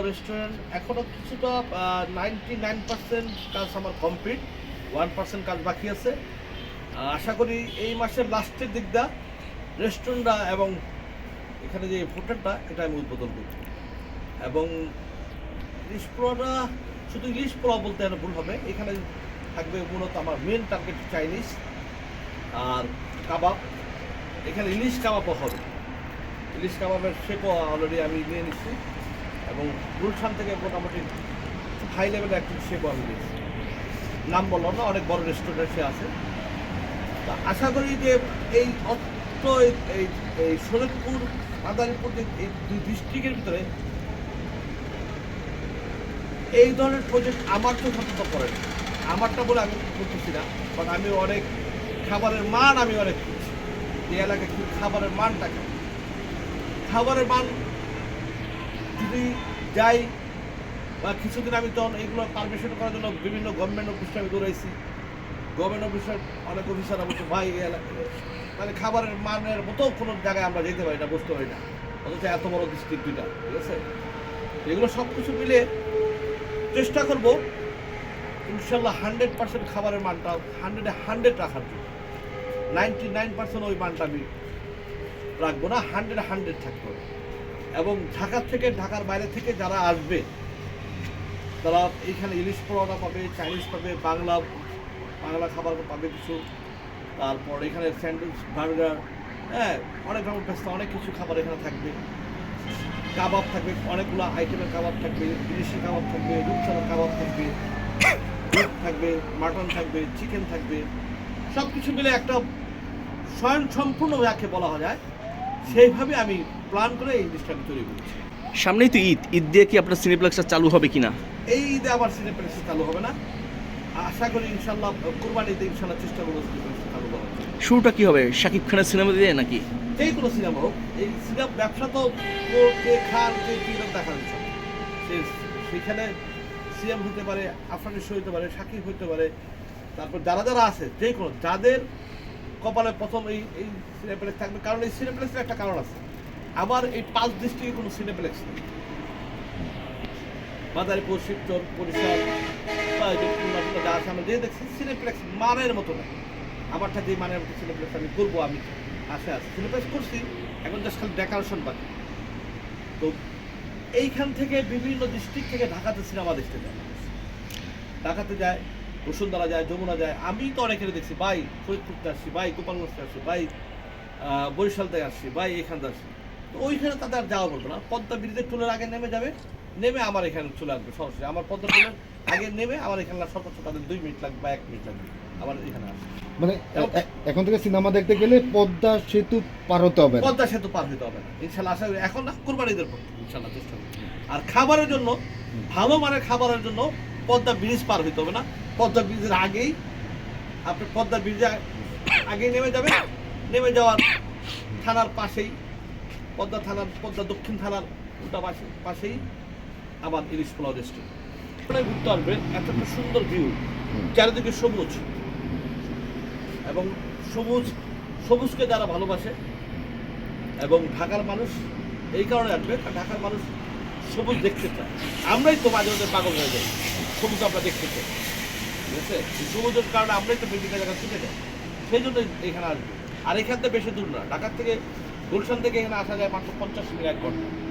Restaurant এখনও কিছুটা ninety nine percent কাজ আমার কমপ্লিট ওয়ান পার্সেন্ট কাজ বাকি আছে। আশা করি এই মাসের লাস্টের দিকটা রেস্টুরেন্টটা এবং এখানে যে হোটেলটা এটা আমি উদ্বোধন করব এবং ইলিশ পোড়াটা, শুধু ইলিশ পোড়া বলতে যেন ভুল হবে, এখানে থাকবে মূলত আমার মেন টার্গেট চাইনিজ আর কাবাব। এখানে ইলিশ কাবাবও হবে। ইলিশ কাবাবের শেপও অলরেডি আমি নিয়ে নিচ্ছি। এবং গুলশান থেকে মোটামুটি হাই লেভেলের একটি শেপও আমি নিয়েছি। নাম বললাম না, অনেক বড় রেস্টুরেন্ট সে আছে। তা আশা করি যে এই অত্র এই- এই শরীরপুর মাদারীপুর যে এই দুই ডিস্ট্রিক্টের ভিতরে এই ধরনের প্রজেক্ট আমার তো সন্তত করে আমারটা বলে আমি করতেছি না বাট আমি অনেক খাবারের মান আমি অনেক খুঁজছি। এই এলাকায় খাবারের মানটা খাবারের মান যদি যাই বা কিছুদিন আমি তখন এইগুলো পারমিশন করার জন্য বিভিন্ন গভর্নমেন্ট অফিসে আমি দৌড়াইছি। গভর্নমেন্ট অফিসার অনেক অফিসাররা বলছে, ভাই এলাকায় মানে খাবারের মানের মতো কোনো জায়গায় আমরা যেতে পারি না বুঝতে পারি না। অথচ এত বড় ডিস্ট্রিক্ট দুইটা, ঠিক আছে? এগুলো সব কিছু মিলে চেষ্টা করব ইনশাল্লাহ হান্ড্রেড পার্সেন্ট খাবারের মানটা হান্ড্রেডে হান্ড্রেড রাখার জন্য। নাইনটি নাইন পার্সেন্ট ওই মানটা আমি রাখব না হান্ড্রেড হান্ড্রেড থাকতে হবে। এবং ঢাকা থেকে, ঢাকার বাইরে থেকে যারা আসবে, তারা এইখানে ইলিশ পোড়াটা পাবে, চাইনিজ পাবে, বাংলা বাংলা খাবার পাবে কিছু। তারপর এখানে স্যান্ডউইচ, বার্গার হ্যাঁ অনেক রকম পেস্তা অনেক কিছু খাবার এখানে থাকবে। কাবাব থাকবে, অনেকগুলো আইটেমের কাবাব থাকবে ইলিশি কাবাব থাকবে রূপসালার কাবাব থাকবে থাকবে মাটন থাকবে চিকেন থাকবে। সব কিছু মিলে একটা স্বয়ং সম্পূর্ণ যাকে বলা যায় সেইভাবে আমি প্ল্যান করে এই জিনিসটা আমি তৈরি করছি। সামনেই তো ঈদ। ঈদ দিয়ে কি আপনার সিনেপ্লেক্সটা চালু হবে কিনা? এই ঈদে আবার সিনেপ্লেক্স চালু হবে না। আশা করি ইনশাল্লাহ কোরবানিতে ইনশাল্লাহ চেষ্টা করব চালু করার শুরুটা কি হবে? শাকিব খানের সিনেমা দিয়ে নাকি? যেই কোনো সিনেমা হোক এই সিনেমা ব্যবসা তো কে খান কে কি দেখার বিষয় সেখানে সিএম হতে পারে আফরানি হতে পারে সাকিব হতে পারে। তারপর যারা যারা আছে যে কোনো যাদের কপালে প্রথম এই এই সিনেপ্লেক্স থাকবে কারণ এই সিনেপ্লেক্সের একটা কারণ আছে। আমার এই পাঁচ ডিস্ট্রিক্টে কোনো সিনেপ্লেক্স নেই। মাদারীপুর শিবচর বরিশাল, বা যে দেখছি, সিনেপ্লেক্স মানের মতো না আমারটা যে মানের মতো সিনেপ্লেক্স আমি করব, আমি আশা আছে সিনেপ্লেক্স করছি, এখন জাস্ট খালি ডেকোরেশন বাকি। তো এইখান থেকে বিভিন্ন ডিস্ট্রিক্ট থেকে ঢাকাতে সিনেমা দেখতে যায় ঢাকাতে যায়, বসুন্ধরা যায়, যমুনা যায়। আমি তো অনেকের দেখছি, ভাই, ফরিদপুরতে আসছি, ভাই, গোপালগঞ্জ আসছি, ভাই বরিশাল থেকে আসছি, ভাই এখান থেকে আসছি। তো ওইখানে তাদের আর যাওয়া বলব না। পদ্মা ব্রিজের টুলের আগে নেমে যাবে নেমে আমার এখানে চলে আসবে সরাসরি আমার পদ্মা টুলের আগে নেমে আমার এখানে সর্বোচ্চ তাদের দুই মিনিট লাগবে বা এক মিনিট লাগবে আমার এখানে আসবে মানে এখন থেকে সিনেমা দেখতে গেলে পদ্মা সেতু পার হতে হবে পদ্মা সেতু পার হইতে হবে ইনশাল্লাহ আশা করি এখন না কোরবানিদের ইনশাল্লাহ চেষ্টা করব আর খাবারের জন্য ভালো মানের খাবারের জন্য পদ্মা ব্রিজ পার হইতে হবে না। পদ্মা ব্রিজের আগেই আপনি পদ্মা ব্রিজে আগেই নেমে যাবেন নেমে যাওয়ার থানার পাশেই পদ্মা থানার পদ্মা দক্ষিণ থানার উল্টা পাশে পাশেই আমার ইলিশ পোলাও রেস্টুরেন্ট ঘুরতে আসবে এত একটা সুন্দর ভিউ চারিদিকে সবুজ। এবং সবুজ সবুজকে যারা ভালোবাসে এবং ঢাকার মানুষ এই কারণে আসবে ঢাকার মানুষ সবুজ দেখতে চায়। আমরাই তো মাঝে মধ্যে পাগল হয়ে যাই সবুজ আমরা দেখতে চাই। ঠিক আছে? সবুজের কারণে আমরাই তো বিভিন্ন জায়গা ছুটে যাই। সেই জন্য এখানে আসবে। আর এখান থেকে বেশি দূর না। ঢাকার থেকে গুলশান থেকে এখানে আসা যায় মাত্র পঞ্চাশ মিনিট এক ঘণ্টা।